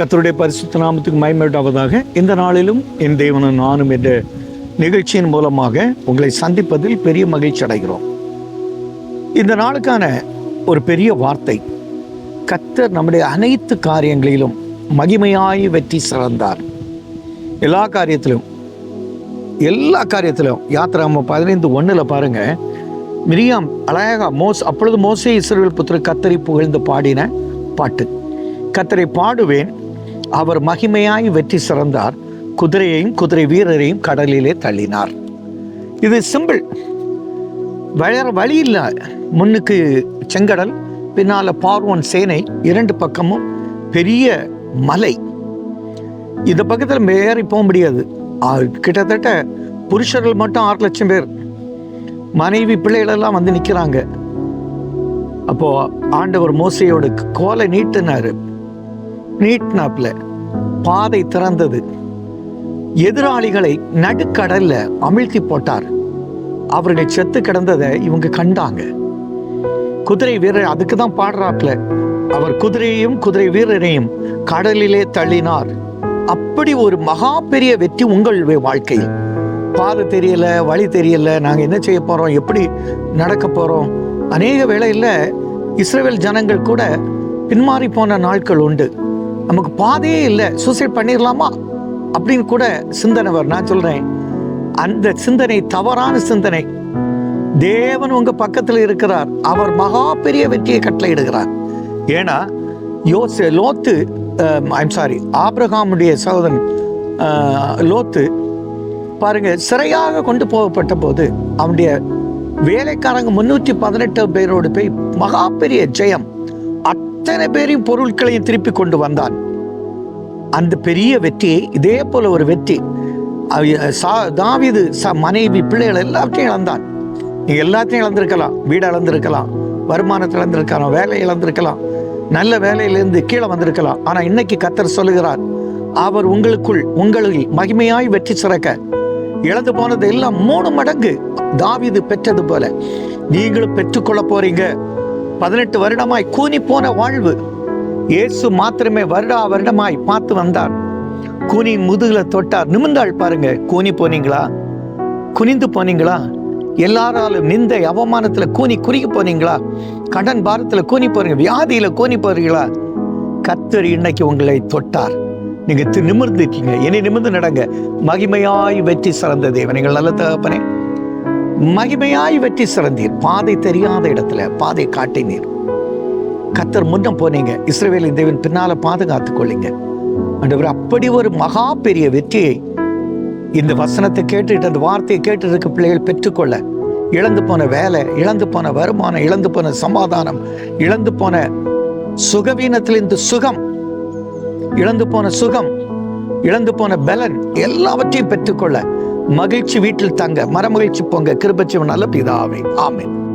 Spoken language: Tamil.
கத்தருடைய பரிசுத்த நாமத்துக்கு மயமேட்டாவதாக இந்த நாளிலும் என் தேவனும் நானும் என்ற நிகழ்ச்சியின் மூலமாக உங்களை சந்திப்பதில் பெரிய மகிழ்ச்சி அடைகிறோம். இந்த நாளுக்கான ஒரு பெரிய வார்த்தை கத்தர் நம்முடைய அனைத்து காரியங்களிலும் மகிமையாய் வெற்றி சிறந்தார். எல்லா காரியத்திலும் எல்லா காரியத்திலும் யாத்திராம பதினைந்து ஒன்றில் பாருங்க. மிரியாம் அழகா மோஸ் அப்பொழுது மோசே இஸ்ரேல் புத்திர கத்தரை புகழ்ந்து பாடின பாட்டு. கத்தரை பாடுவேன் அவர் மகிமையாய் வெற்றி சிறந்தார். குதிரையையும் குதிரை வீரரையும் கடலிலே தள்ளினார். இது சிம்பிள் வேற வழி இல்லை. முன்னுக்கு செங்கடல் பின்னால் பார்வன் சேனை இரண்டு பக்கமும் பெரிய மலை. இந்த பக்கத்தில் ஏறி போக முடியாது. கிட்டத்தட்ட புருஷர்கள் மட்டும் ஆறு லட்சம் பேர். மனைவி பிள்ளைகளெல்லாம் வந்து நிற்கிறாங்க அப்போது ஆண்டவர் மோசையோட கோலை நீட்டினார். நீட்டினாப்புல பாதை திறந்தது. எதிராளிகளை நடுக்கடல்ல அமிழ்த்தி போட்டார். அவர்கள் செத்து கிடந்ததை இவங்க கண்டாங்க. குதிரை வீரர் அதுக்கு தான் பாடுறாப்புல அவர் குதிரையையும் குதிரை வீரரையும் கடலிலே தள்ளினார். அப்படி ஒரு மகா பெரிய வெற்றி உங்கள் வே- வாழ்க்கையில். பாதை தெரியல வழி தெரியல நாங்கள் என்ன செய்ய போகிறோம் எப்படி நடக்க போகிறோம் அநேக வேளையில் இஸ்ரேல் ஜனங்கள் கூட பின்மாறி போன நாட்கள் உண்டு. நமக்கு பாதையே இல்லை. சூசைட் பண்ணிடலாமா அப்படின்னு கூட சிந்தனை வரும். நான் சொல்றேன். அந்த சிந்தனை தவறான சிந்தனை. தேவன் உங்க பக்கத்தில் இருக்கிறார். அவர் மகா பெரிய வெற்றியை கட்டளையிடுகிறார் ஏன்னா யோசு லோத்து ஐம் சாரி ஆப்ரஹாமுடைய சகோதரன் லோத்து பாருங்க சிறையாக கொண்டு போகப்பட்ட போது அவனுடைய வேலைக்காரங்க முன்னூற்றி பதினெட்டு பேரோடு போய் மகா பெரிய ஜெயம். அத்தனை பேரையும் பொருட்களையும் திருப்பி கொண்டு வந்தான். அந்த பெரிய வெற்றி இதே போல ஒரு வெற்றி. அவ- சா- தாவீது ச- மனைவி பிள்ளைகள் எல்லாத்தையும் இழந்தான். நீங்க எல்லாத்தையும் இழந்திருக்கலாம். வீடு இழந்திருக்கலாம். வருமானத்தை இழந்திருக்கலாம். வேலை இழந்திருக்கலாம். நல்ல வேலையிலிருந்து கீழே வந்திருக்கலாம். ஆனா இன்னைக்கு கத்தர் சொல்லுகிறார் அவர் உங்களுக்குள் உங்களில் மகிமையாய் வெற்றி சிறக்க இழந்து போனது எல்லாம் மூணு மடங்கு. தாவிது பெற்றது போல. நீங்களும் பெற்றுக்கொள்ள போறீங்க. பதினெட்டு வருடமாய் கூனி போன வாழ்வு. இயேசு மாத்திரமே வருடா வருடமாய் பார்த்து வந்தார். கூனி முதுகுல தொட்டார். நிமிர்ந்தாள் பாருங்க. கூனி போனீங்களா? குனிந்து போனீங்களா? எல்லாராலும் நிந்தை அவமானத்தில் கூனி குறுகி போனீங்களா? கடன் பாரத்தில் கூனி போறீங்க. வியாதியில் கூனி போறீங்களா? கத்தர் இன்னைக்கு உங்களை தொட்டார். நீங்கள் நிமிர்ந்துட்டீங்க இனி நிமிர்ந்து நடங்க. மகிமையாய் வெற்றி சிறந்த தேவன். நீங்கள் நல்ல தகப்பனே மகிமையாய் வெற்றி சிறந்தீர். பாதை தெரியாத இடத்துல பாதை காட்டினீர். கத்தர் முன்ன போனீங்க. இஸ்ரவேலின் தேவன் பின்னால பாதுகாத்துக் கொள்ளுங்க. ஆண்டவர் அப்படி ஒரு மகா பெரிய வெற்றியை இந்த வசனத்தை கேட்டுட்டு அந்த வார்த்தையை கேட்டு இருக்க பிள்ளைகள் பெற்றுக்கொள்ள. இழந்து போன வேலை இழந்து போன வருமானம் இழந்து போன சமாதானம் இழந்து போன சுகவீனத்திலிருந்து சுகம் இழந்து போன சுகம் இழந்து போன பலன் எல்லாவற்றையும் பெற்றுக்கொள்ள. மகிழ்ச்சி வீட்டில் தங்க மரமகிழ்ச்சி பொங்க கிருபச்சிவன் நல்ல பிதாவே. ஆமென்.